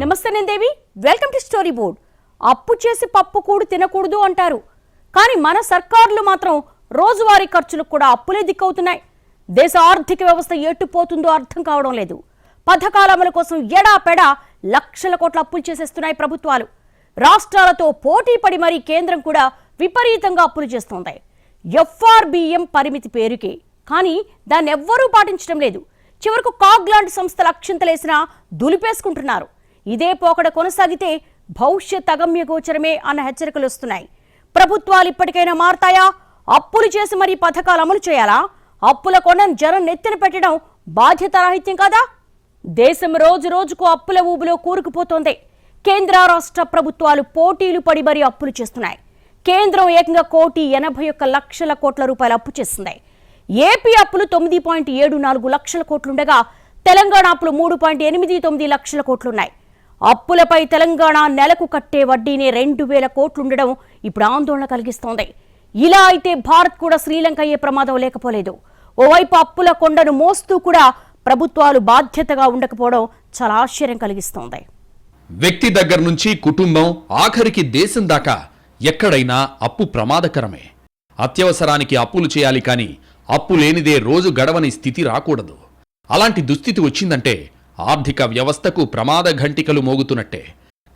నమస్తే నేను Devi welcome to story board. అప్పు చేసి పప్పు కూడు తినకూడదు అంటారు. కానీ మన సర్కారులు మాత్రం రోజువారీ ఖర్చులకు కూడా అప్పులే దిక్కవుతున్నాయి. దేశ ఆర్థిక వ్యవస్థ ఎట్టుపోతుందో అర్థం కావడం లేదు. పథకాల అమలు కోసం ఎడాపెడా లక్షల కోట్ల అప్పులు చేసేస్తున్నాయి ప్రభుత్వాలు. రాష్ట్రాలతో పోటీ పడి మరీ కేంద్రం కూడా విపరీతంగా అప్పులు చేస్తోంది. ఎఫ్ఆర్బిఎం పరిమితి పేరుకే. కానీ దాన్ని ఎవ్వరూ పాటించడం లేదు. చివరకు కాగ్ లాంటి సంస్థల అక్షింతలేసినా దులిపేసుకుంటున్నారు. ఇదే పోకడ కొనసాగితే భవిష్యత్ అగమ్య గోచరమే అన్న హెచ్చరికలు వస్తున్నాయి. ప్రభుత్వాలు ఇప్పటికైనా మారతాయా? అప్పులు చేసి మరీ పథకాలు అమలు చేయాలా? అప్పుల కొండను జనం నెత్తిన పెట్టడం బాధ్యతారాహిత్యం కాదా? దేశం రోజు రోజుకు అప్పుల ఊబిలో కూరుకుపోతోంది. కేంద్ర రాష్ట్ర ప్రభుత్వాలు పోటీలు పడి మరీ అప్పులు చేస్తున్నాయి. కేంద్రం ఏకంగా కోటి ఎనభై ఒక్క లక్షల కోట్ల రూపాయల అప్పు చేస్తున్నాయి ఏపీ అప్పులు తొమ్మిది పాయింట్ ఏడు నాలుగు లక్షల కోట్లుండగా తెలంగాణ అప్పులు మూడు పాయింట్ ఎనిమిది తొమ్మిది లక్షల కోట్లున్నాయి. అప్పులపై తెలంగాణ నెలకు కట్టే వడ్డీనే రెండు వేల కోట్లుండడం ఇప్పుడు ఆందోళన కలిగిస్తోంది. ఇలా అయితే భారత్ కూడా శ్రీలంక అయ్యే ప్రమాదం లేకపోలేదు. ఓవైపు అప్పుల కొండను మోస్తూ కూడా ప్రభుత్వాలు బాధ్యతగా ఉండకపోవడం చాలా ఆశ్చర్యం కలిగిస్తోంది. వ్యక్తి దగ్గర నుంచి కుటుంబం ఆఖరికి దేశం దాకా ఎక్కడైనా అప్పు ప్రమాదకరమే. అత్యవసరానికి అప్పులు చేయాలి కానీ అప్పు లేనిదే రోజు గడవని స్థితి రాకూడదు. అలాంటి దుస్థితి వచ్చిందంటే ఆర్థిక వ్యవస్థకు ప్రమాద ఘంటికలు మోగుతున్నట్టే.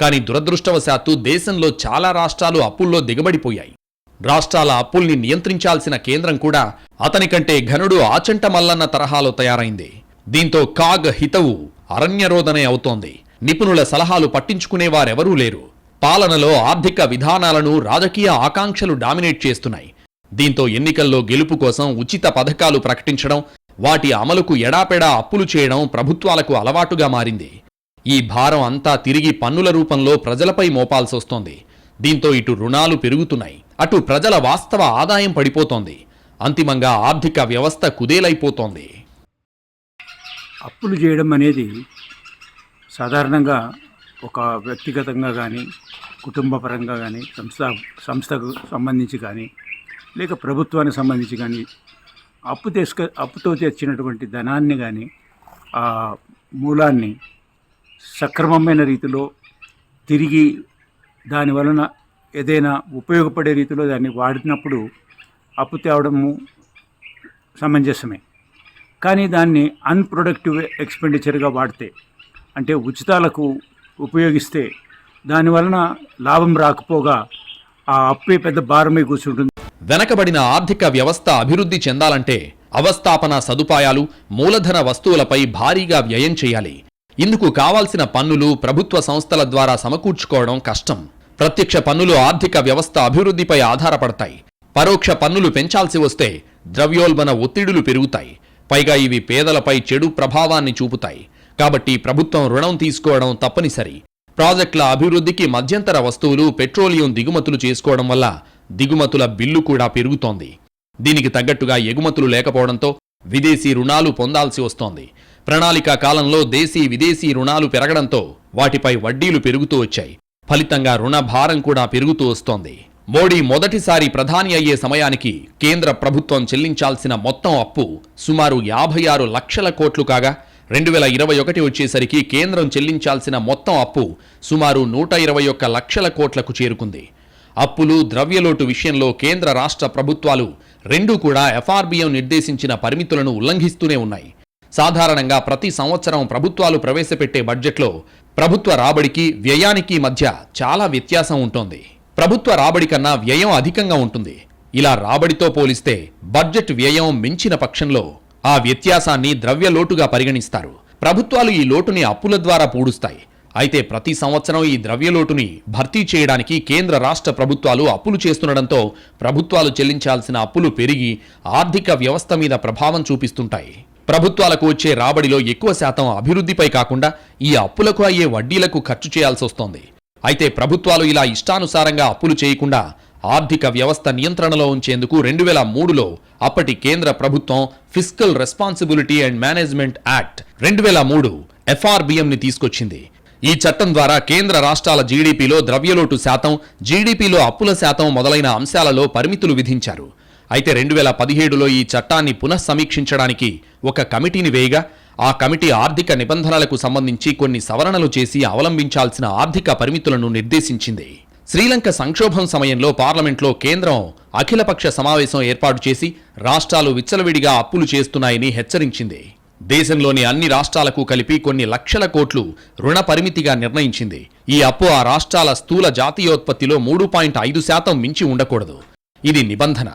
కానీ దురదృష్టవశాత్తు దేశంలో చాలా రాష్ట్రాలు అప్పుల్లో దిగబడిపోయాయి. రాష్ట్రాల అప్పుల్ని నియంత్రించాల్సిన కేంద్రం కూడా అతని కంటే ఘనుడు ఆచంట మల్లన్న తరహాలో తయారైంది. దీంతో కాగ్ హితవు అరణ్యరోధనే అవుతోంది. నిపుణుల సలహాలు పట్టించుకునేవారెవరూ లేరు. పాలనలో ఆర్థిక విధానాలను రాజకీయ ఆకాంక్షలు డామినేట్ చేస్తున్నాయి. దీంతో ఎన్నికల్లో గెలుపు కోసం ఉచిత పథకాలు ప్రకటించడం వాటి అమలుకు ఎడాపెడా అప్పులు చేయడం ప్రభుత్వాలకు అలవాటుగా మారింది. ఈ భారం అంతా తిరిగి పన్నుల రూపంలో ప్రజలపై మోపాల్సొస్తోంది. దీంతో ఇటు రుణాలు పెరుగుతున్నాయి. అటు ప్రజల వాస్తవ ఆదాయం పడిపోతోంది. అంతిమంగా ఆర్థిక వ్యవస్థ కుదేలైపోతోంది. అప్పులు చేయడం అనేది సాధారణంగా ఒక వ్యక్తిగతంగా కానీ కుటుంబ పరంగా కానీ సంస్థ సంస్థకు సంబంధించి కానీ లేక ప్రభుత్వానికి సంబంధించి కానీ అప్పు తీసుక అప్పుతో తెచ్చినటువంటి ధనాన్ని కానీ ఆ మూలాన్ని సక్రమమైన రీతిలో తిరిగి దాని వలన ఏదైనా ఉపయోగపడే రీతిలో దాన్ని వాడినప్పుడు అప్పు తేవడము సమంజసమే. కానీ దాన్ని అన్ప్రొడక్టివ్ ఎక్స్పెండిచర్గా వాడితే అంటే ఉచితాలకు ఉపయోగిస్తే దాని వలన లాభం రాకపోగా ఆ అప్పే పెద్ద భారమై కూర్చుంటుంది. వెనకబడిన ఆర్థిక వ్యవస్థ అభివృద్ధి చెందాలంటే అవస్థాపన సదుపాయాలు మూలధన వస్తువులపై భారీగా వ్యయం చేయాలి. ఇందుకు కావాల్సిన పన్నులు ప్రభుత్వ సంస్థల ద్వారా సమకూర్చుకోవడం కష్టం. ప్రత్యక్ష పన్నులు ఆర్థిక వ్యవస్థ అభివృద్ధిపై ఆధారపడతాయి. పరోక్ష పన్నులు పెంచాల్సి వస్తే ద్రవ్యోల్బణ ఒత్తిడులు పెరుగుతాయి. పైగా ఇవి పేదలపై చెడు ప్రభావాన్ని చూపుతాయి. కాబట్టి ప్రభుత్వం రుణం తీసుకోవడం తప్పనిసరి. ప్రాజెక్టుల అభివృద్ధికి మధ్యంతర వస్తువులు పెట్రోలియం దిగుమతులు చేసుకోవడం వల్ల దిగుమతుల బిల్లు కూడా పెరుగుతోంది. దీనికి తగ్గట్టుగా ఎగుమతులు లేకపోవడంతో విదేశీ రుణాలు పొందాల్సి వస్తోంది. ప్రణాళికా కాలంలో దేశీ విదేశీ రుణాలు పెరగడంతో వాటిపై వడ్డీలు పెరుగుతూ వచ్చాయి. ఫలితంగా రుణ భారం కూడా పెరుగుతూ వస్తోంది. మోడీ మొదటిసారి ప్రధాని అయ్యే సమయానికి కేంద్ర ప్రభుత్వం చెల్లించాల్సిన మొత్తం అప్పు సుమారు యాభై ఆరు లక్షల కోట్లు కాగా రెండు వేల ఇరవై ఒకటి వచ్చేసరికి కేంద్రం చెల్లించాల్సిన మొత్తం అప్పు సుమారు నూట ఇరవై ఒక్క లక్షల కోట్లకు చేరుకుంది. అప్పులు ద్రవ్యలోటు విషయంలో కేంద్ర రాష్ట్ర ప్రభుత్వాలు రెండూ కూడా ఎఫ్ఆర్బిఎం నిర్దేశించిన పరిమితులను ఉల్లంఘిస్తూనే ఉన్నాయి. సాధారణంగా ప్రతి సంవత్సరం ప్రభుత్వాలు ప్రవేశపెట్టే బడ్జెట్లో ప్రభుత్వ రాబడికి వ్యయానికి మధ్య చాలా వ్యత్యాసం ఉంటుంది. ప్రభుత్వ రాబడి కన్నా వ్యయం అధికంగా ఉంటుంది. ఇలా రాబడితో పోలిస్తే బడ్జెట్ వ్యయం మించిన పక్షంలో ఆ వ్యత్యాసాన్ని ద్రవ్యలోటుగా పరిగణిస్తారు. ప్రభుత్వాలు ఈ లోటుని అప్పుల ద్వారా పూడుస్తాయి. అయితే ప్రతి సంవత్సరం ఈ ద్రవ్యలోటుని భర్తీ చేయడానికి కేంద్ర రాష్ట్ర ప్రభుత్వాలు అప్పులు చేస్తుండడంతో ప్రభుత్వాలు చెల్లించాల్సిన అప్పులు పెరిగి ఆర్థిక వ్యవస్థ మీద ప్రభావం చూపిస్తుంటాయి. ప్రభుత్వాలకు వచ్చే రాబడిలో ఎక్కువ శాతం అభివృద్ధిపై కాకుండా ఈ అప్పులకు అయ్యే వడ్డీలకు ఖర్చు చేయాల్సి వస్తోంది. అయితే ప్రభుత్వాలు ఇలా ఇష్టానుసారంగా అప్పులు చేయకుండా ఆర్థిక వ్యవస్థ నియంత్రణలో ఉంచేందుకు రెండు వేల మూడులో అప్పటి కేంద్ర ప్రభుత్వం fiscal responsibility and management act రెండు వేల మూడు ఎఫ్ఆర్బిఎంని తీసుకొచ్చింది. ఈ చట్టం ద్వారా కేంద్ర రాష్ట్రాల జీడీపీలో ద్రవ్యలోటు శాతం జీడీపీలో అప్పుల శాతం మొదలైన అంశాలలో పరిమితులు విధించారు. అయితే రెండు వేల పదిహేడులో ఈ చట్టాన్ని పునఃసమీక్షించడానికి ఒక కమిటీని వేయగా ఆ కమిటీ ఆర్థిక నిబంధనలకు సంబంధించి కొన్ని సవరణలు చేసి అవలంబించాల్సిన ఆర్థిక పరిమితులను నిర్దేశించింది. శ్రీలంక సంక్షోభం సమయంలో పార్లమెంట్లో కేంద్రం అఖిలపక్ష సమావేశం ఏర్పాటు చేసి రాష్ట్రాలు విచ్చలవిడిగా అప్పులు చేస్తున్నాయని హెచ్చరించింది. దేశంలోని అన్ని రాష్ట్రాలకు కలిపి కొన్ని లక్షల కోట్లు రుణ పరిమితిగా నిర్ణయించింది. ఈ అప్పు ఆ రాష్ట్రాల స్థూల జాతీయోత్పత్తిలో మూడు పాయింట్ ఐదు శాతం మించి ఉండకూడదు. ఇది నిబంధన.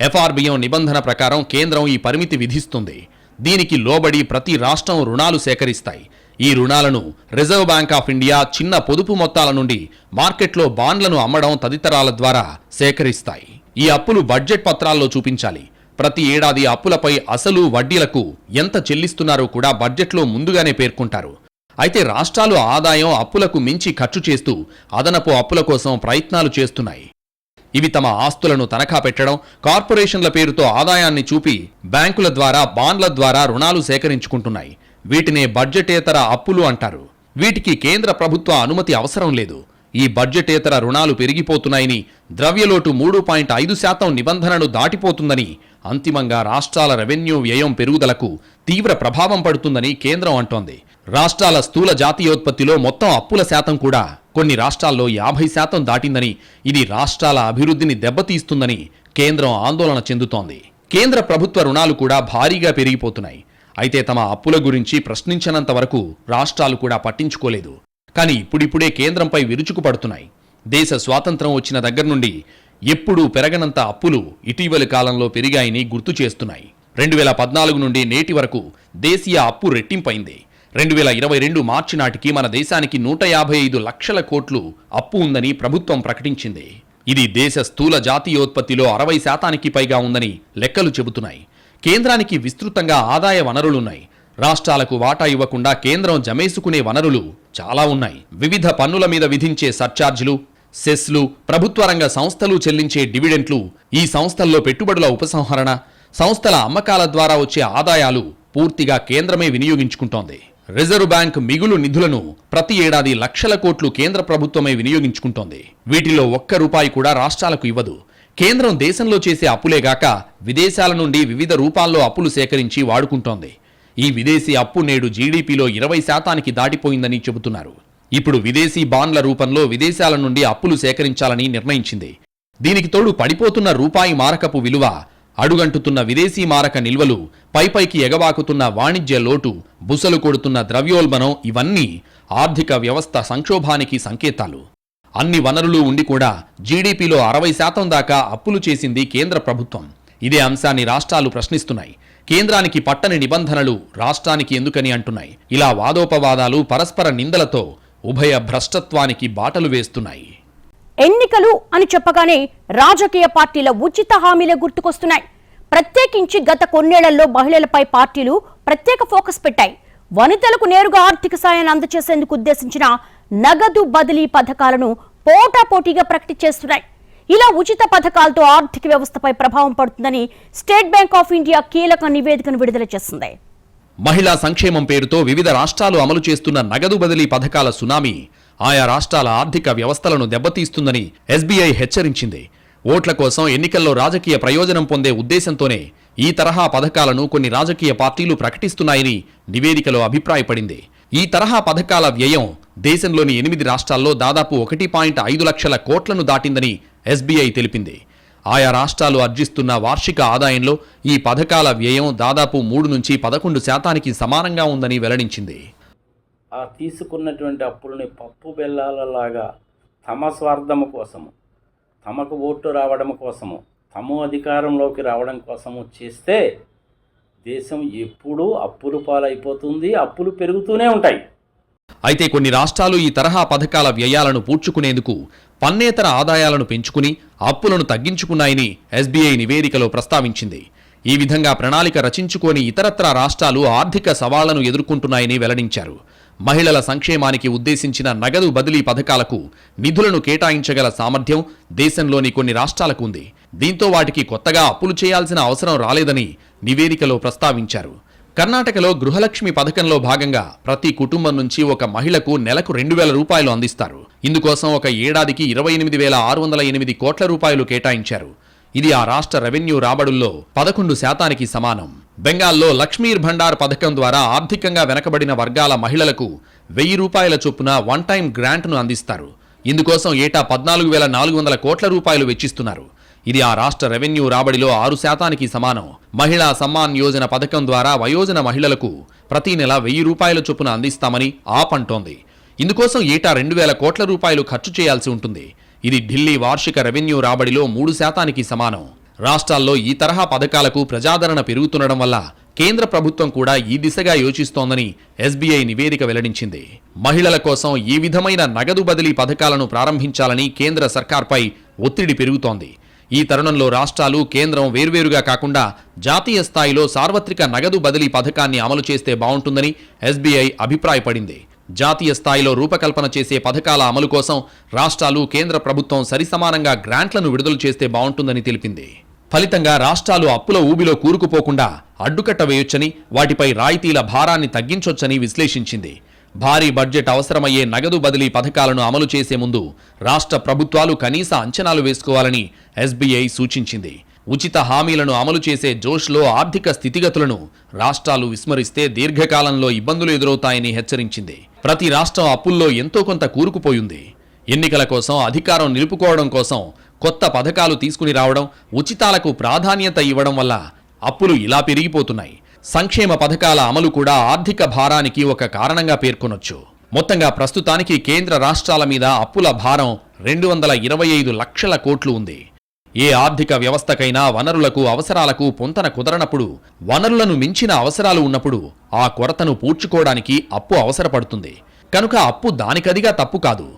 ఎఫ్ఆర్బిఎం నిబంధన ప్రకారం కేంద్రం ఈ పరిమితి విధిస్తుంది. దీనికి లోబడి ప్రతి రాష్ట్రం రుణాలు సేకరిస్తాయి. ఈ రుణాలను రిజర్వ్ బ్యాంక్ ఆఫ్ ఇండియా చిన్న పొదుపు మొత్తాల నుండి మార్కెట్లో బాండ్లను అమ్మడం తదితరాల ద్వారా సేకరిస్తాయి. ఈ అప్పులు బడ్జెట్ పత్రాల్లో చూపించాలి. ప్రతి ఏడాది అప్పులపై అసలు వడ్డీలకు ఎంత చెల్లిస్తున్నారో కూడా బడ్జెట్లో ముందుగానే పేర్కొంటారు. అయితే రాష్ట్రాలు ఆదాయం అప్పులకు మించి ఖర్చు చేస్తూ అదనపు అప్పుల కోసం ప్రయత్నాలు చేస్తున్నాయి. ఇవి తమ ఆస్తులను తనఖా పెట్టడం కార్పొరేషన్ల పేరుతో ఆదాయాన్ని చూపి బ్యాంకుల ద్వారా బాండ్ల ద్వారా రుణాలు సేకరించుకుంటున్నాయి. వీటినే బడ్జెటేతర అప్పులు అంటారు. వీటికి కేంద్ర ప్రభుత్వ అనుమతి అవసరం లేదు. ఈ బడ్జెటేతర రుణాలు పెరిగిపోతున్నాయని ద్రవ్యలోటు మూడు పాయింట్ ఐదు శాతం నిబంధనను దాటిపోతుందని అంతిమంగా రాష్ట్రాల రెవెన్యూ వ్యయం పెరుగుదలకు తీవ్ర ప్రభావం పడుతుందని కేంద్రం అంటోంది. రాష్ట్రాల స్థూల జాతీయోత్పత్తిలో మొత్తం అప్పుల శాతం కూడా కొన్ని రాష్ట్రాల్లో యాభై శాతం దాటిందని ఇది రాష్ట్రాల అభివృద్ధిని దెబ్బతీస్తుందని కేంద్రం ఆందోళన చెందుతోంది. కేంద్ర ప్రభుత్వ రుణాలు కూడా భారీగా పెరిగిపోతున్నాయి. అయితే తమ అప్పుల గురించి ప్రశ్నించనంత వరకు రాష్ట్రాలు కూడా పట్టించుకోలేదు. కానీ ఇప్పుడిప్పుడే కేంద్రంపై విరుచుకుపడుతున్నాయి. దేశ స్వాతంత్రం వచ్చిన దగ్గర నుండి ఎప్పుడూ పెరగనంత అప్పులు ఇటీవలి కాలంలో పెరిగాయని గుర్తు చేస్తున్నాయి. రెండు వేల పద్నాలుగు నుండి నేటి వరకు దేశీయ అప్పు రెట్టింపైంది. రెండు వేల ఇరవై రెండు మార్చి నాటికి మన దేశానికి నూట యాభై ఐదు లక్షల కోట్లు అప్పు ఉందని ప్రభుత్వం ప్రకటించింది. ఇది దేశ స్థూల జాతీయోత్పత్తిలో అరవై శాతానికి పైగా ఉందని లెక్కలు చెబుతున్నాయి. కేంద్రానికి విస్తృతంగా ఆదాయ వనరులున్నాయి. రాష్ట్రాలకు వాటా ఇవ్వకుండా కేంద్రం జమేసుకునే వనరులు చాలా ఉన్నాయి. వివిధ పన్నుల మీద విధించే సర్చార్జీలు సెస్లు ప్రభుత్వ రంగ సంస్థలు చెల్లించే డివిడెంట్లు ఈ సంస్థల్లో పెట్టుబడుల ఉపసంహరణ సంస్థల అమ్మకాల ద్వారా వచ్చే ఆదాయాలు పూర్తిగా కేంద్రమే వినియోగించుకుంటోంది. రిజర్వ్ బ్యాంక్ మిగులు నిధులను ప్రతి ఏడాది లక్షల కోట్లు కేంద్ర ప్రభుత్వమే వినియోగించుకుంటోంది. వీటిలో ఒక్క రూపాయి కూడా రాష్ట్రాలకు ఇవ్వదు. కేంద్రం దేశంలో చేసే అప్పులేగాక విదేశాల నుండి వివిధ రూపాల్లో అప్పులు సేకరించి వాడుకుంటోంది. ఈ విదేశీ అప్పు నేడు జీడీపీలో ఇరవై శాతానికి దాటిపోయిందని చెబుతున్నారు. ఇప్పుడు విదేశీ బాండ్ల రూపంలో విదేశాల నుండి అప్పులు సేకరించాలని నిర్ణయించింది. దీనికి తోడు పడిపోతున్న రూపాయి మారకపు విలువ అడుగంటుతున్న విదేశీ మారక నిల్వలు పైపైకి ఎగబాకుతున్న వాణిజ్య లోటు బుసలు కొడుతున్న ద్రవ్యోల్బణం ఇవన్నీ ఆర్థిక వ్యవస్థ సంక్షోభానికి సంకేతాలు. అన్ని వనరులు ఉండి కూడా జీడీపీలో అరవై శాతం దాకా అప్పులు చేసింది కేంద్ర ప్రభుత్వం. ఇదే అంశాన్ని రాష్ట్రాలు ప్రశ్నిస్తున్నాయి. కేంద్రానికి పట్టని నిబంధనలు రాష్ట్రానికి ఎందుకని అంటున్నాయి. ఇలా వాదోపవాదాలు పరస్పర నిందలతో ఉభయ భ్రష్టత్వానికి బాటలు వేస్తున్నాయి. ఎన్నికలు అని చెప్పగానే రాజకీయ పార్టీల ఉచిత హామీలే గుర్తుకొస్తున్నాయి. ప్రత్యేకించి గత కొన్నేళ్ళలో మహిళలపై పార్టీలు ప్రత్యేక ఫోకస్ పెట్టాయి. వనితలకు నేరుగా ఆర్థిక సాయాన్ని అందజేసేందుకు ఉద్దేశించిన నగదు బదిలీ పథకాలను పోటాపోటీగా ప్రకటించేస్తున్నాయి ఇలా ఉచిత పథకాలతో ఆర్థిక వ్యవస్థపై ప్రభావం పడుతుందని స్టేట్ బ్యాంక్ ఆఫ్ ఇండియా కీలక నివేదికను విడుదల చేసింది. మహిళా సంక్షేమం పేరుతో వివిధ రాష్ట్రాలు అమలు చేస్తున్న నగదు బదిలీ పథకాల సునామీ ఆయా రాష్ట్రాల ఆర్థిక వ్యవస్థలను దెబ్బతీస్తుందని ఎస్బీఐ హెచ్చరించింది. ఓట్ల కోసం ఎన్నికల్లో రాజకీయ ప్రయోజనం పొందే ఉద్దేశంతోనే ఈ తరహా పథకాలను కొన్ని రాజకీయ పార్టీలు ప్రకటిస్తున్నాయని నివేదికలో అభిప్రాయపడింది. ఈ తరహా పథకాల వ్యయం దేశంలోని ఎనిమిది రాష్ట్రాల్లో దాదాపు ఒకటి పాయింట్ ఐదు లక్షల కోట్లను దాటిందని ఎస్బీఐ తెలిపింది. ఆయా రాష్ట్రాలు అర్జిస్తున్న వార్షిక ఆదాయంలో ఈ పథకాల వ్యయం దాదాపు మూడు నుంచి పదకొండు శాతానికి సమానంగా ఉందని వెల్లడించింది. ఆ తీసుకున్నటువంటి అప్పులని పప్పు బెల్లాలలాగా తమ స్వార్థము కోసము తమకు ఓట్లు రావడం కోసము తమ అధికారంలోకి రావడం కోసము చేస్తే దేశం ఎప్పుడూ అప్పులు పాలైపోతుంది అప్పులు పెరుగుతూనే ఉంటాయి. అయితే కొన్ని రాష్ట్రాలు ఈ తరహా పథకాల వ్యయాలను పూడ్చుకునేందుకు పన్నేతర ఆదాయాలను పెంచుకుని అప్పులను తగ్గించుకున్నాయని ఎస్బీఐ నివేదికలో ప్రస్తావించింది. ఈ విధంగా ప్రణాళిక రచించుకొని ఇతరత్రా రాష్ట్రాలు ఆర్థిక సవాళ్ళను ఎదుర్కొంటున్నాయని వెల్లడించారు. మహిళల సంక్షేమానికి ఉద్దేశించిన నగదు బదిలీ పథకాలకు నిధులను కేటాయించగల సామర్థ్యం దేశంలోని కొన్ని రాష్ట్రాలకు ఉంది. దీంతో వాటికి కొత్తగా అప్పులు చేయాల్సిన అవసరం రాలేదని నివేదికలో ప్రస్తావించారు. కర్ణాటకలో గృహలక్ష్మి పథకంలో భాగంగా ప్రతి కుటుంబం నుంచి ఒక మహిళకు నెలకు రెండు వేల రూపాయలు అందిస్తారు. ఇందుకోసం ఒక ఏడాదికి ఇరవై ఎనిమిది వేల ఆరు వందల ఎనిమిది కోట్ల రూపాయలు కేటాయించారు. ఇది ఆ రాష్ట్ర రెవెన్యూ రాబడుల్లో పదకొండు శాతానికి సమానం. బెంగాల్లో లక్ష్మీర్ భండార్ పథకం ద్వారా ఆర్థికంగా వెనకబడిన వర్గాల మహిళలకు వెయ్యి రూపాయల చొప్పున వన్ టైం గ్రాంట్ను అందిస్తారు. ఇందుకోసం ఏటా పద్నాలుగు వేల నాలుగు వందల కోట్ల రూపాయలు వెచ్చిస్తున్నారు. ఇది ఆ రాష్ట్ర రెవెన్యూ రాబడిలో ఆరు శాతానికి సమానం. మహిళా సమ్మాన్ యోజన పథకం ద్వారా వయోజన మహిళలకు ప్రతి నెల వెయ్యి రూపాయల చొప్పున అందిస్తామని ఆప్ అంటోంది. ఇందుకోసం ఏటా రెండు వేల కోట్ల రూపాయలు ఖర్చు చేయాల్సి ఉంటుంది. ఇది ఢిల్లీ వార్షిక రెవెన్యూ రాబడిలో మూడు శాతానికి సమానం. రాష్ట్రాల్లో ఈ తరహా పథకాలకు ప్రజాదరణ పెరుగుతుండడం వల్ల కేంద్ర ప్రభుత్వం కూడా ఈ దిశగా యోచిస్తోందని ఎస్బీఐ నివేదిక వెల్లడించింది. మహిళల కోసం ఈ విధమైన నగదు బదిలీ పథకాలను ప్రారంభించాలని కేంద్ర సర్కార్పై ఒత్తిడి పెరుగుతోంది. ఈ తరుణంలో రాష్ట్రాలు కేంద్రం వేర్వేరుగా కాకుండా జాతీయ స్థాయిలో సార్వత్రిక నగదు బదిలీ పథకాన్ని అమలు చేస్తే బాగుంటుందని ఎస్బీఐ అభిప్రాయపడింది. జాతీయ స్థాయిలో రూపకల్పన చేసే పథకాల అమలు కోసం రాష్ట్రాలు కేంద్ర ప్రభుత్వం సరిసమానంగా గ్రాంట్లను విడుదల చేస్తే బాగుంటుందని తెలిపింది. ఫలితంగా రాష్ట్రాలు అప్పుల ఊబిలో కూరుకుపోకుండా అడ్డుకట్ట వేయొచ్చని వాటిపై రాయితీల భారాన్ని తగ్గించొచ్చని విశ్లేషించింది. భారీ బడ్జెట్ అవసరమయ్యే నగదు బదిలీ పథకాలను అమలు చేసే ముందు రాష్ట్ర ప్రభుత్వాలు కనీస అంచనాలు వేసుకోవాలని ఎస్బీఐ సూచించింది. ఉచిత హామీలను అమలు చేసే జోష్లో ఆర్థిక స్థితిగతులను రాష్ట్రాలు విస్మరిస్తే దీర్ఘకాలంలో ఇబ్బందులు ఎదురవుతాయని హెచ్చరించింది. ప్రతి రాష్ట్రం అప్పుల్లో ఎంతో కొంత కూరుకుపోయింది. ఎన్నికల కోసం అధికారం నిలుపుకోవడం కోసం కొత్త పథకాలు తీసుకుని రావడం ఉచితాలకు ప్రాధాన్యత ఇవ్వడం వల్ల అప్పులు ఇలా పెరిగిపోతున్నాయి. సంక్షేమ పథకాల అమలు కూడా ఆర్థిక భారానికి ఒక కారణంగా పేర్కొనొచ్చు. మొత్తంగా ప్రస్తుతానికి కేంద్ర రాష్ట్రాల మీద అప్పుల భారం రెండు వందల ఇరవై ఐదు లక్షల కోట్లు ఉంది. ఏ ఆర్థిక వ్యవస్థకైనా వనరులకు అవసరాలకు పొంతన కుదరనప్పుడు వనరులను మించిన అవసరాలు ఉన్నప్పుడు ఆ కొరతను పూడ్చుకోవడానికి అప్పు అవసరపడుతుంది. కనుక అప్పు దానికదిగా తప్పు కాదు.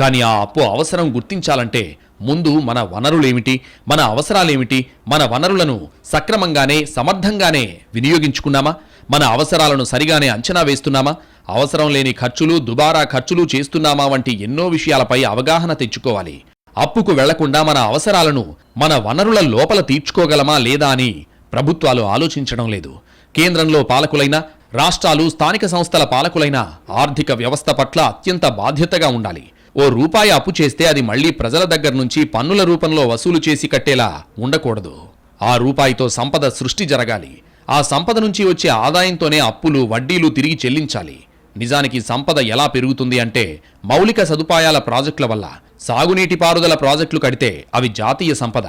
కానీ ఆ అప్పు అవసరం గుర్తించాలంటే ముందు మన వనరులేమిటి మన అవసరాలేమిటి మన వనరులను సక్రమంగానే సమర్థంగానే వినియోగించుకున్నామా? మన అవసరాలను సరిగానే అంచనా వేస్తున్నామా? అవసరం లేని ఖర్చులు దుబారా ఖర్చులు చేస్తున్నామా వంటి ఎన్నో విషయాలపై అవగాహన తెచ్చుకోవాలి. అప్పుకు వెళ్ళకుండా మన అవసరాలను మన వనరుల లోపల తీర్చుకోగలమా లేదా అని ప్రభుత్వాలు ఆలోచించడం లేదు. కేంద్రంలో పాలకులైన రాష్ట్రాలు స్థానిక సంస్థల పాలకులైన ఆర్థిక వ్యవస్థ పట్ల అత్యంత బాధ్యతగా ఉండాలి. ఓ రూపాయి అప్పు చేస్తే అది మళ్ళీ ప్రజల దగ్గర నుంచి పన్నుల రూపంలో వసూలు చేసి కట్టేలా ఉండకూడదు. ఆ రూపాయితో సంపద సృష్టి జరగాలి. ఆ సంపద నుంచి వచ్చే ఆదాయంతోనే అప్పులు వడ్డీలు తిరిగి చెల్లించాలి. నిజానికి సంపద ఎలా పెరుగుతుంది అంటే మౌలిక సదుపాయాల ప్రాజెక్టుల వల్ల సాగునీటి పారుదల ప్రాజెక్టులు కడితే అవి జాతీయ సంపద.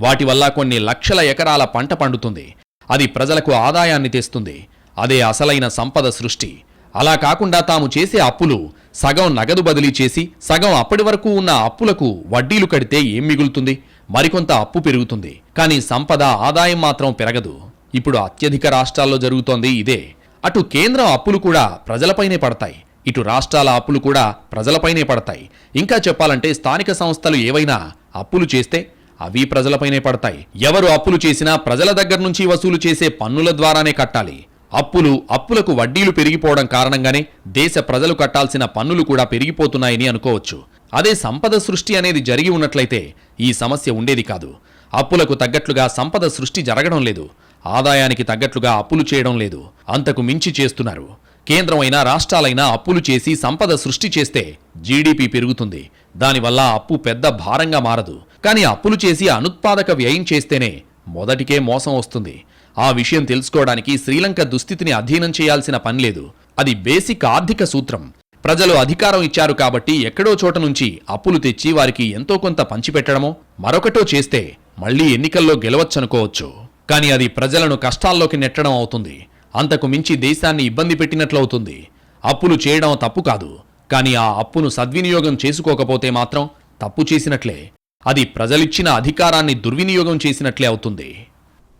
వాటి వల్ల కొన్ని లక్షల ఎకరాల పంట పండుతుంది. అది ప్రజలకు ఆదాయాన్ని తెస్తుంది. అదే అసలైన సంపద సృష్టి. అలా కాకుండా తాము చేసే అప్పులు సగం నగదు బదిలీ చేసి సగం అప్పటి వరకు ఉన్న అప్పులకు వడ్డీలు కడితే ఏం మిగులుతుంది? మరికొంత అప్పు పెరుగుతుంది. కానీ సంపద ఆదాయం మాత్రం పెరగదు. ఇప్పుడు అత్యధిక రాష్ట్రాల్లో జరుగుతోంది ఇదే. అటు కేంద్రం అప్పులు కూడా ప్రజలపైనే పడతాయి. ఇటు రాష్ట్రాల అప్పులు కూడా ప్రజలపైనే పడతాయి. ఇంకా చెప్పాలంటే స్థానిక సంస్థలు ఏవైనా అప్పులు చేస్తే అవి ప్రజలపైనే పడతాయి. ఎవరు అప్పులు చేసినా ప్రజల దగ్గర నుంచి వసూలు చేసే పన్నుల ద్వారానే కట్టాలి. అప్పులు అప్పులకు వడ్డీలు పెరిగిపోవడం కారణంగానే దేశ ప్రజలు కట్టాల్సిన పన్నులు కూడా పెరిగిపోతున్నాయని అనుకోవచ్చు. అదే సంపద సృష్టి అనేది జరిగి ఉన్నట్లయితే ఈ సమస్య ఉండేది కాదు. అప్పులకు తగ్గట్లుగా సంపద సృష్టి జరగడం లేదు. ఆదాయానికి తగ్గట్లుగా అప్పులు చేయడం లేదు. అంతకు మించి చేస్తున్నారు. కేంద్రమైనా రాష్ట్రాలైనా అప్పులు చేసి సంపద సృష్టి చేస్తే జీడీపీ పెరుగుతుంది. దానివల్ల అప్పు పెద్ద భారంగా మారదు. కానీ అప్పులు చేసి అనుత్పాదక వ్యయం చేస్తేనే మొదటికే మోసం వస్తుంది. ఆ విషయం తెలుసుకోవడానికి శ్రీలంక దుస్థితిని అధ్యయనం చేయాల్సిన పని లేదు. అది బేసిక్ ఆర్థిక సూత్రం. ప్రజలు అధికారం ఇచ్చారు కాబట్టి ఎక్కడో చోట నుంచి అప్పులు తెచ్చి వారికి ఎంతో కొంత పంచిపెట్టడమో మరొకటో చేస్తే మళ్ళీ ఎన్నికల్లో గెలవచ్చనుకోవచ్చు. కానీ అది ప్రజలను కష్టాల్లోకి నెట్టడం అవుతుంది. అంతకు మించి దేశాన్ని ఇబ్బంది పెట్టినట్లవుతుంది అప్పులు చేయడం తప్పు కాదు. కానీ ఆ అప్పును సద్వినియోగం చేసుకోకపోతే మాత్రం తప్పు చేసినట్లే. అది ప్రజలిచ్చిన అధికారాన్ని దుర్వినియోగం చేసినట్లే అవుతుంది.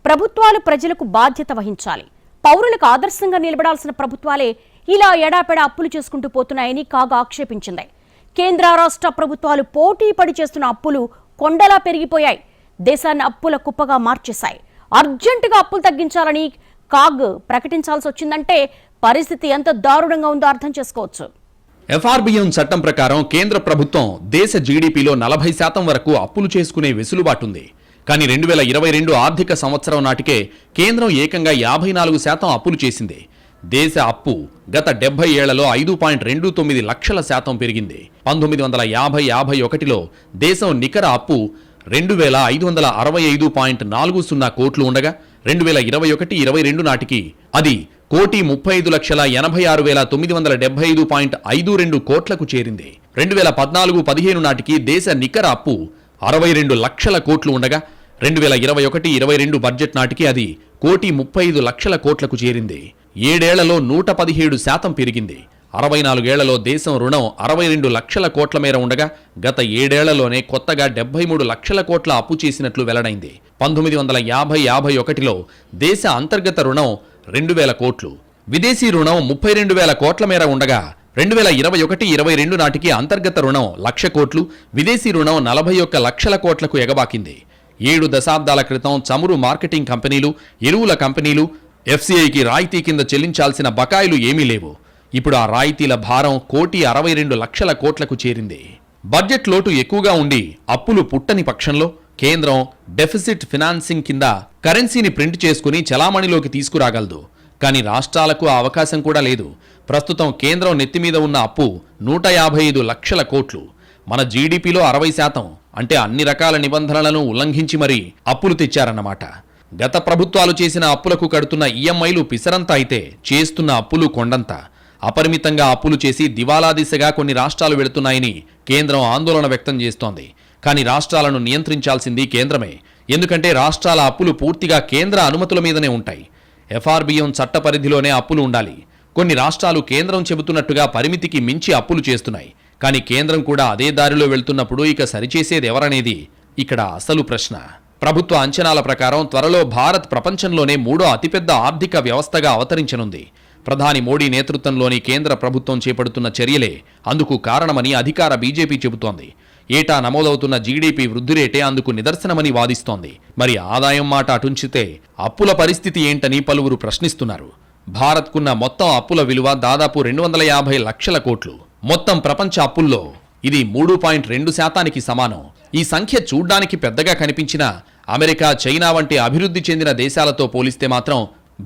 ప్రభుత్వాలు ప్రజలకు బాధ్యత వహించాలి. పౌరులకు ఆదర్శంగా నిలబడాల్సిన ప్రభుత్వాలే ఇలా ఎడాపెడా అప్పులు చేసుకుంటూ పోతున్నాయని కాగా ఆక్షేపించింది. కేంద్ర రాష్ట్ర ప్రభుత్వాలు పోటీ పడి చేస్తున్న అప్పులు కొండలా పెరిగిపోయాయి. దేశాన్ని అప్పుల కుప్పగా మార్చేశాయి. అర్జెంటుగా అప్పులు తగ్గించాలని కాగ్ ప్రకటించాల్సి వచ్చిందంటే పరిస్థితి ఎంత దారుణంగా ఉందో అర్థం చేసుకోవచ్చు. ఎఫ్ఆర్బిఎం చట్టం ప్రకారం కేంద్ర ప్రభుత్వం దేశ జీడీపీలో నలభై శాతం వరకు అప్పులు చేసుకునే వెసులుబాటుంది కానీ రెండు వేల ఇరవై రెండు ఆర్థిక సంవత్సరం నాటికే కేంద్రం ఏకంగా యాభై నాలుగు శాతం అప్పులు చేసింది. దేశ అప్పు గత డెబ్బై ఏళ్ళలో ఐదు పాయింట్ రెండు తొమ్మిది లక్షల శాతం పెరిగింది. పంతొమ్మిది వందల యాభై యాభై ఒకటిలో దేశం నికర అప్పు రెండు వేల ఐదు వందల అరవై ఐదు పాయింట్ నాలుగు సున్నా కోట్లు ఉండగా రెండు వేల ఇరవై ఒకటి ఇరవై రెండు నాటికి అది కోటి ముప్పై ఐదు లక్షల ఎనభై ఆరు వేల తొమ్మిది వందల డెబ్బై ఐదు పాయింట్ ఐదు రెండు కోట్లకు చేరింది. రెండు వేల పద్నాలుగు పదిహేను నాటికి దేశ నికర అప్పు అరవై రెండు లక్షల కోట్లు ఉండగా రెండు వేల ఇరవై ఒకటి ఇరవై రెండు బడ్జెట్ నాటికి అది కోటి ముప్పై ఐదు లక్షల కోట్లకు చేరింది. ఏడేళ్ళలో నూట పదిహేడు శాతం పెరిగింది. అరవై నాలుగేళ్ళలో దేశం రుణం అరవై రెండు లక్షల కోట్ల మేర ఉండగా గత ఏడేళ్ళలోనే కొత్తగా డెబ్బై మూడు లక్షల కోట్ల అప్పు చేసినట్లు వెల్లడైంది. పంతొమ్మిది వందల యాభై యాభై ఒకటిలో దేశ అంతర్గత రుణం రెండు వేల కోట్లు. విదేశీ రుణం ముప్పై రెండు వేల కోట్ల మేర ఉండగా రెండు వేల ఇరవై ఒకటి ఇరవై రెండు నాటికి అంతర్గత రుణం లక్ష కోట్లు విదేశీ రుణం నలభై ఒక్క లక్షల కోట్లకు ఎగబాకింది. ఏడు దశాబ్దాల క్రితం చమురు మార్కెటింగ్ కంపెనీలు ఎరువుల కంపెనీలు ఎఫ్సీఐకి రాయితీ కింద చెల్లించాల్సిన బకాయిలు ఏమీ లేవు. ఇప్పుడు ఆ రాయితీల భారం కోటి అరవై రెండు లక్షల కోట్లకు చేరింది. బడ్జెట్ లోటు ఎక్కువగా ఉండి అప్పులు పుట్టని పక్షంలో కేంద్రం డెఫిసిట్ ఫినాన్సింగ్ కింద కరెన్సీని ప్రింట్ చేసుకుని చలామణిలోకి తీసుకురాగలదు. కానీ రాష్ట్రాలకు ఆ అవకాశం కూడా లేదు. ప్రస్తుతం కేంద్రం నెత్తిమీద ఉన్న అప్పు నూట యాభై ఐదు లక్షల కోట్లు. మన జీడిపిలో అరవై శాతం అంటే అన్ని రకాల నిబంధనలను ఉల్లంఘించి మరీ అప్పులు తెచ్చారన్నమాట. గత ప్రభుత్వాలు చేసిన అప్పులకు కడుతున్న ఈఎంఐలు పిసరంత అయితే చేస్తున్న అప్పులు కొండంత. అపరిమితంగా అప్పులు చేసి దివాలా దిశగా కొన్ని రాష్ట్రాలు వెళుతున్నాయని కేంద్రం ఆందోళన వ్యక్తం చేస్తోంది. కానీ రాష్ట్రాలను నియంత్రించాల్సింది కేంద్రమే. ఎందుకంటే రాష్ట్రాల అప్పులు పూర్తిగా కేంద్ర అనుమతుల మీదనే ఉంటాయి. ఎఫ్ఆర్బిఎం చట్ట పరిధిలోనే అప్పులు ఉండాలి. కొన్ని రాష్ట్రాలు కేంద్రం చెబుతున్నట్టుగా పరిమితికి మించి అప్పులు చేస్తున్నాయి. కానీ కేంద్రం కూడా అదే దారిలో వెళ్తున్నప్పుడు ఇక సరిచేసేది ఎవరనేది ఇక్కడ అసలు ప్రశ్న. ప్రభుత్వ అంచనాల ప్రకారం త్వరలో భారత్ ప్రపంచంలోనే మూడో అతిపెద్ద ఆర్థిక వ్యవస్థగా అవతరించనుంది. ప్రధాని మోడీ నేతృత్వంలోని కేంద్ర ప్రభుత్వం చేపడుతున్న చర్యలే అందుకు కారణమని అధికార బీజేపీ చెబుతోంది. ఏటా నమోదవుతున్న జీడీపీ వృద్ధి రేటే అందుకు నిదర్శనమని వాదిస్తోంది. మరి ఆదాయం మాట అటుంచితే అప్పుల పరిస్థితి ఏంటని పలువురు ప్రశ్నిస్తున్నారు. భారత్కున్న మొత్తం అప్పుల విలువ దాదాపు రెండు వందల యాభై లక్షల కోట్లు. మొత్తం ప్రపంచ అప్పుల్లో ఇది మూడు పాయింట్ రెండు శాతానికి సమానం. ఈ సంఖ్య చూడ్డానికి పెద్దగా కనిపించినా అమెరికా చైనా వంటి అభివృద్ధి చెందిన దేశాలతో పోలిస్తే మాత్రం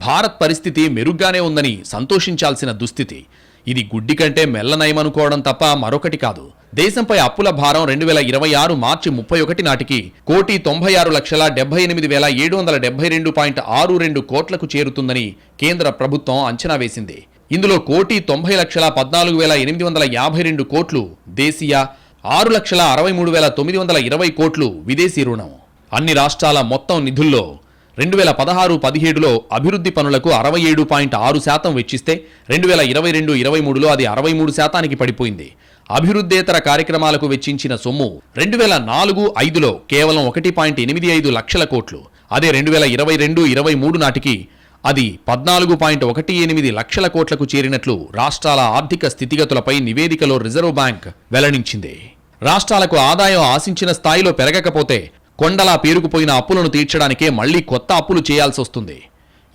భారత్ పరిస్థితి మెరుగ్గానే ఉందని సంతోషించాల్సిన దుస్థితి. ఇది గుడ్డి కంటే మెల్లనయమనుకోవడం తప్ప మరొకటి కాదు. దేశంపై అప్పుల భారం రెండు వేల ఇరవై ఆరు మార్చి ముప్పై ఒకటి నాటికి కోటి తొంభై ఆరు లక్షల డెబ్బై ఎనిమిది వేల ఏడు వందల డెబ్బై రెండు పాయింట్ ఆరు రెండు కోట్లకు చేరుతుందని కేంద్ర ప్రభుత్వం అంచనా వేసింది. ఇందులో కోటి తొంభై లక్షల పద్నాలుగు వేల ఎనిమిది వందల యాభై రెండు కోట్లు దేశీయ ఆరు లక్షల అరవై మూడు వేల తొమ్మిది వందల ఇరవై కోట్లు విదేశీ రుణం. అన్ని రాష్ట్రాల మొత్తం నిధుల్లో రెండు వేల పదహారు పదిహేడులో అభివృద్ధి పనులకు అరవై ఏడు పాయింట్ ఆరు శాతం వెచ్చిస్తే రెండు వేల ఇరవై రెండు ఇరవై మూడులో అది అరవై మూడు శాతానికి పడిపోయింది. అభివృద్ధేతర కార్యక్రమాలకు వెచ్చించిన సొమ్ము రెండు వేల నాలుగు ఐదులో కేవలం ఒకటి పాయింట్ ఎనిమిది ఐదు లక్షల కోట్లు. అదే రెండు వేల ఇరవై రెండు ఇరవై మూడు నాటికి అది పద్నాలుగు పాయింట్ ఒకటి ఎనిమిది లక్షల కోట్లకు చేరినట్లు రాష్ట్రాల ఆర్థిక స్థితిగతులపై నివేదికలో రిజర్వ్ బ్యాంక్ వెల్లడించింది. రాష్ట్రాలకు ఆదాయం ఆశించిన స్థాయిలో పెరగకపోతే కొండలా పేరుకుపోయిన అప్పులను తీర్చడానికే మళ్ళీ కొత్త అప్పులు చేయాల్సి వస్తుంది.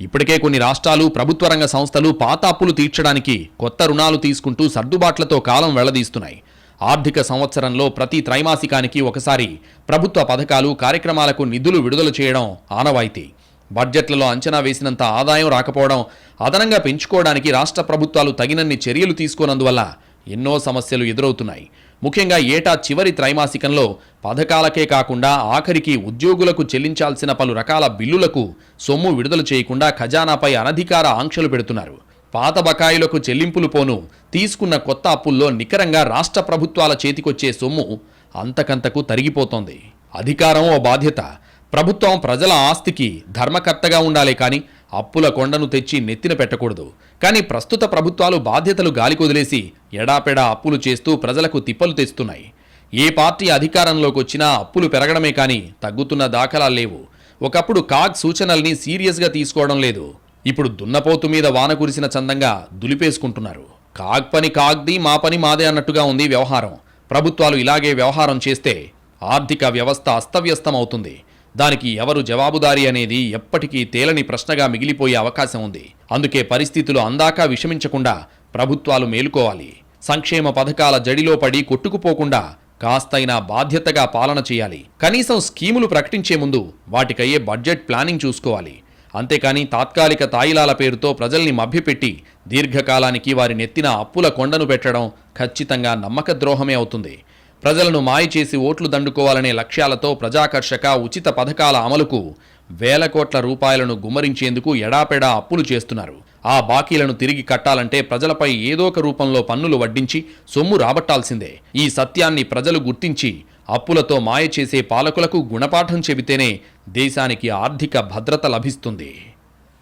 ఇప్పటికే కొన్ని రాష్ట్రాలు ప్రభుత్వ రంగ సంస్థలు పాత అప్పులు తీర్చడానికి కొత్త రుణాలు తీసుకుంటూ సర్దుబాట్లతో కాలం వెళ్ళదీస్తున్నాయి. ఆర్థిక సంవత్సరంలో ప్రతి త్రైమాసికానికి ఒకసారి ప్రభుత్వ పథకాలు కార్యక్రమాలకు నిధులు విడుదల చేయడం ఆనవాయితీ. బడ్జెట్లలో అంచనా వేసినంత ఆదాయం రాకపోవడం అదనంగా పెంచుకోవడానికి రాష్ట్ర ప్రభుత్వాలు తగినన్ని చర్యలు తీసుకోనందువల్ల ఎన్నో సమస్యలు ఎదురవుతున్నాయి. ముఖ్యంగా ఏటా చివరి త్రైమాసికంలో పథకాలకే కాకుండా ఆఖరికి ఉద్యోగులకు చెల్లించాల్సిన పలు రకాల బిల్లులకు సొమ్ము విడుదల చేయకుండా ఖజానాపై అనధికార ఆంక్షలు పెడుతున్నారు. పాత బకాయిలకు చెల్లింపులు పోను తీసుకున్న కొత్త అప్పుల్లో నికరంగా రాష్ట్ర ప్రభుత్వాల చేతికొచ్చే సొమ్ము అంతకంతకు తరిగిపోతోంది. అధికారం ఓ బాధ్యత ప్రభుత్వం ప్రజల ఆస్తికి ధర్మకర్తగా ఉండాలి కానీ అప్పుల కొండను తెచ్చి నెత్తిన పెట్టకూడదు. కానీ ప్రస్తుత ప్రభుత్వాలు బాధ్యతలు గాలికొదిలేసి ఎడాపెడా అప్పులు చేస్తూ ప్రజలకు తిప్పలు తెస్తున్నాయి. ఏ పార్టీ అధికారంలోకి వచ్చినా అప్పులు పెరగడమే కానీ తగ్గుతున్న దాఖలాలు లేవు. ఒకప్పుడు కాగ్ సూచనల్ని సీరియస్గా తీసుకోవడం లేదు. ఇప్పుడు దున్నపోతు మీద వాన కురిసిన చందంగా దులిపేసుకుంటున్నారు. కాగ్ పని కాగ్ది మా పని మాదే అన్నట్టుగా ఉంది వ్యవహారం. ప్రభుత్వాలు ఇలాగే వ్యవహారం చేస్తే ఆర్థిక వ్యవస్థ అస్తవ్యస్తం అవుతుంది దానికి ఎవరు జవాబుదారి అనేది ఎప్పటికీ తేలని ప్రశ్నగా మిగిలిపోయే అవకాశం ఉంది. అందుకే పరిస్థితులు అందాక విషమించకుండా ప్రభుత్వాలు మేలుకోవాలి. సంక్షేమ పథకాల జడిలో పడి కొట్టుకుపోకుండా కాస్తైనా బాధ్యతగా పాలన చేయాలి. కనీసం స్కీములు ప్రకటించే ముందు వాటికయ్యే బడ్జెట్ ప్లానింగ్ చూసుకోవాలి. అంతేకాని తాత్కాలిక తాయిలాల పేరుతో ప్రజల్ని మభ్యపెట్టి దీర్ఘకాలానికి వారి నెత్తిన అప్పుల కొండను పెట్టడం ఖచ్చితంగా నమ్మక ద్రోహమే అవుతుంది. ప్రజలను మాయ చేసి ఓట్లు దండుకోవాలనే లక్ష్యాలతో ప్రజాకర్షక ఉచిత పథకాల అమలుకు వేల కోట్ల రూపాయలను గుమ్మరించేందుకు ఎడాపెడా అప్పులు చేస్తున్నారు. ఆ బాకీలను తిరిగి కట్టాలంటే ప్రజలపై ఏదో ఒక రూపంలో పన్నులు వడ్డించి సొమ్ము రాబట్టాల్సిందే. ఈ సత్యాన్ని ప్రజలు గుర్తించి అప్పులతో మాయ చేసే పాలకులకు గుణపాఠం చెబితేనే దేశానికి ఆర్థిక భద్రత లభిస్తుంది.